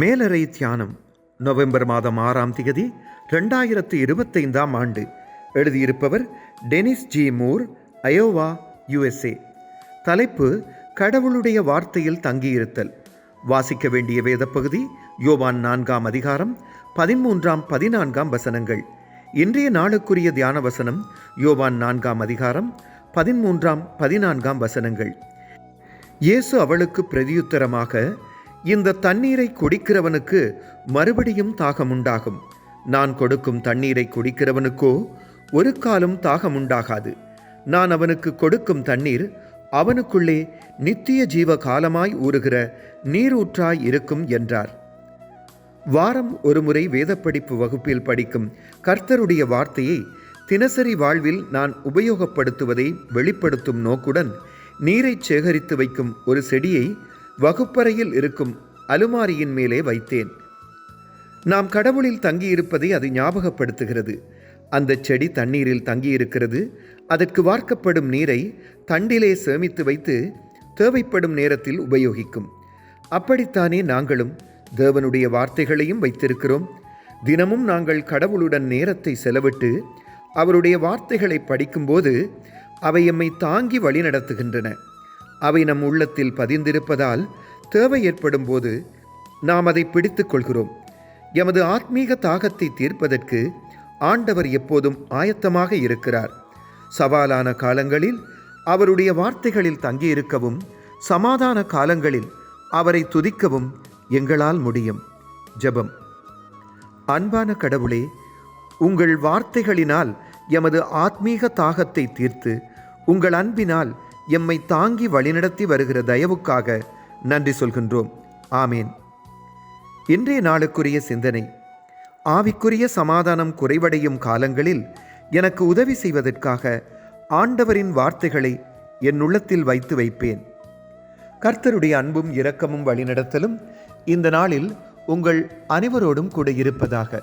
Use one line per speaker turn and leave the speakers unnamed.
மேலறை தியானம் நவம்பர் மாதம் ஆறாம் தேதி ரெண்டாயிரத்து இருபத்தைந்தாம் ஆண்டு. எழுதியிருப்பவர் Dennis G. Moore Iowa USA. தலைப்பு கடவுளுடைய வார்த்தையில் தங்கியிருத்தல். வாசிக்க வேண்டிய வேத பகுதி யோவான் நான்காம் அதிகாரம் பதிமூன்றாம் பதினான்காம் வசனங்கள். இன்றைய நாளுக்குரிய தியான வசனம் யோவான் நான்காம் அதிகாரம் பதிமூன்றாம் பதினான்காம் வசனங்கள். இயேசு அவளுக்கு பிரதியுத்தரமாக இந்த தண்ணீரை குடிக்கிறவனுக்கு மறுபடியும் தாகம் உண்டாகும் நான் கொடுக்கும் தண்ணீரை குடிக்கிறவனுக்கோ ஒரு காலம் தாகம் உண்டாகாது நான் அவனுக்கு கொடுக்கும் தண்ணீர் அவனுக்குள்ளே நித்திய ஜீவ காலமாய் ஊறுகிற நீரூற்றாய் இருக்கும் என்றார். வாரம் ஒருமுறை வேதப்படிப்பு வகுப்பில் படிக்கும் கர்த்தருடைய வார்த்தையை தினசரி வாழ்வில் நான் உபயோகப்படுத்துவதை வெளிப்படுத்தும் நோக்குடன் நீரை சேகரித்து வைக்கும் ஒரு செடியை வகுப்பறையில் இருக்கும் அலுமாரியின் மேலே வைத்தேன். நாம் கடவுளில் தங்கியிருப்பதை அது ஞாபகப்படுத்துகிறது. அந்த செடி தண்ணீரில் தங்கியிருக்கிறது. அதற்கு வார்க்கப்படும் நீரை தண்டிலே சேமித்து வைத்து தேவைப்படும் நேரத்தில் உபயோகிக்கும். அப்படித்தானே நாங்களும் தேவனுடைய வார்த்தைகளையும் வைத்திருக்கிறோம். தினமும் நாங்கள் கடவுளுடன் நேரத்தை செலவிட்டு அவருடைய வார்த்தைகளை படிக்கும்போது அவை எம்மை தாங்கி வழிநடத்துகின்றன. அவை நம் உள்ளத்தில் பதிந்திருப்பதால் தேவை ஏற்படும் போது நாம் அதை பிடித்துக் கொள்கிறோம். எமது ஆத்மீக தாகத்தை தீர்ப்பதற்கு ஆண்டவர் எப்போதும் ஆயத்தமாக இருக்கிறார். சவாலான காலங்களில் அவருடைய வார்த்தைகளில் தங்கியிருக்கவும் சமாதான காலங்களில் அவரை துதிக்கவும் எங்களால் முடியும். ஜெபம். அன்பான கடவுளே உங்கள் வார்த்தைகளினால் எமது ஆத்மீக தாகத்தை தீர்த்து உங்கள் அன்பினால் எம்மை தாங்கி வழிநடத்தி வருகிற தயவுக்காக நன்றி சொல்கின்றோம். ஆமேன். இன்றைய நாளுக்குரிய சிந்தனை. ஆவிக்குரிய சமாதானம் குறைவடையும் காலங்களில் எனக்கு உதவி செய்வதற்காக ஆண்டவரின் வார்த்தைகளை என் உள்ளத்தில் வைத்து வைப்பேன். கர்த்தருடைய அன்பும் இரக்கமும் வழிநடத்தலும் இந்த நாளில் உங்கள் அனைவரோடும் கூட இருப்பதாக.